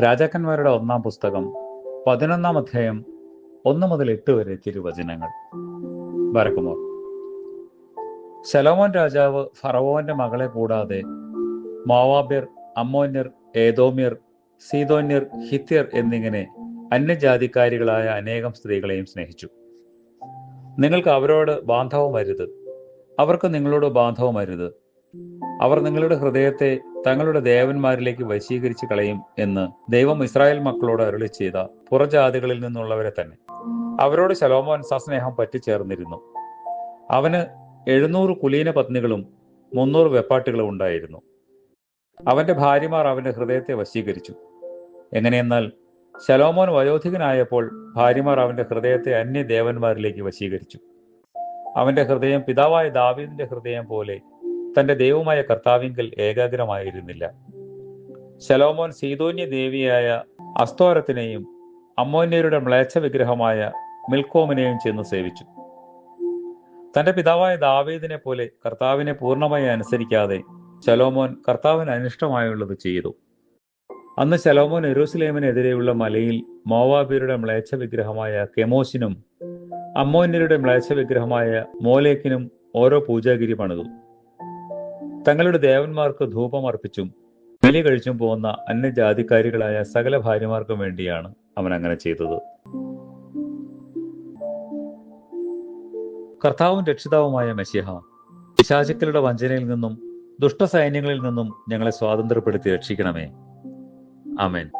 രാജാക്കന്മാരുടെ ഒന്നാം പുസ്തകം പതിനൊന്നാം അധ്യായം ഒന്ന് മുതൽ എട്ട് വരെ തിരുവചനങ്ങൾ വരക്കുമോ ശലോമോൻ രാജാവ് ഫറവോന്റെ മകളെ കൂടാതെ മോവാബ്യർ അമ്മോന്യർ ഏതോമ്യർ സീതോന്യർ ഹിത്യർ എന്നിങ്ങനെ അന്യജാതിക്കാരികളായ അനേകം സ്ത്രീകളെയും സ്നേഹിച്ചു. നിങ്ങൾക്ക് അവരോട് ബാന്ധവം വരുത് അവർക്ക് നിങ്ങളോട് ബാന്ധവം വരുത് അവർ നിങ്ങളുടെ ഹൃദയത്തെ തങ്ങളുടെ ദേവന്മാരിലേക്ക് വശീകരിച്ച് കളയും എന്ന് ദൈവം ഇസ്രായേൽ മക്കളോട് അരുളി ചെയ്ത പുറജാതികളിൽ നിന്നുള്ളവരെ തന്നെ. അവരോട് ശലോമോൻ സസ്നേഹം പറ്റിച്ചേർന്നിരുന്നു. അവന് എഴുന്നൂറ് കുലീന പത്നികളും മുന്നൂറ് വെപ്പാട്ടുകളും ഉണ്ടായിരുന്നു. അവന്റെ ഭാര്യമാർ അവന്റെ ഹൃദയത്തെ വശീകരിച്ചു. എങ്ങനെയെന്നാൽ ശലോമോൻ വയോധികനായപ്പോൾ ഭാര്യമാർ അവന്റെ ഹൃദയത്തെ അന്യ ദേവന്മാരിലേക്ക് വശീകരിച്ചു. അവന്റെ ഹൃദയം പിതാവായ ദാവീദിന്റെ ഹൃദയം പോലെ തന്റെ ദൈവമായ കർത്താവിങ്കിൽ ഏകാഗ്രമായിരുന്നില്ല. ശലോമോൻ സീതോന്യ ദേവിയായ അസ്തോരത്തിനെയും അമ്മോന്യരുടെ മ്ലേച്ഛ വിഗ്രഹമായ മിൽക്കോമിനെയും ചെന്ന് സേവിച്ചു. തന്റെ പിതാവായ ദാവീദിനെ പോലെ കർത്താവിനെ പൂർണമായി അനുസരിക്കാതെ ശലോമോൻ കർത്താവിന് അനിഷ്ടമായുള്ളത് ചെയ്തു. അന്ന് ശലോമോൻ എരുസലേമിനെതിരെയുള്ള മലയിൽ മോവാബിയരുടെ മ്ലേച്ഛ വിഗ്രഹമായ കെമോസിനും അമ്മോന്യരുടെ മ്ലേച്ഛ വിഗ്രഹമായ മോലേക്കിനും ഓരോ പൂജാഗിരി പണിതു. തങ്ങളുടെ ദേവന്മാർക്ക് ധൂപമർപ്പിച്ചും ബലി കഴിച്ചും പോകുന്ന അന്യജാതിക്കാരികളായ സകല ഭാര്യമാർക്കും വേണ്ടിയാണ് അവൻ അങ്ങനെ ചെയ്തത്. കർത്താവും രക്ഷിതാവുമായ മെസ്സിഹ പിശാചുക്കളുടെ വഞ്ചനയിൽ നിന്നും ദുഷ്ടസൈന്യങ്ങളിൽ നിന്നും ഞങ്ങളെ സ്വാതന്ത്ര്യപ്പെടുത്തി രക്ഷിക്കണമേ. ആമേൻ.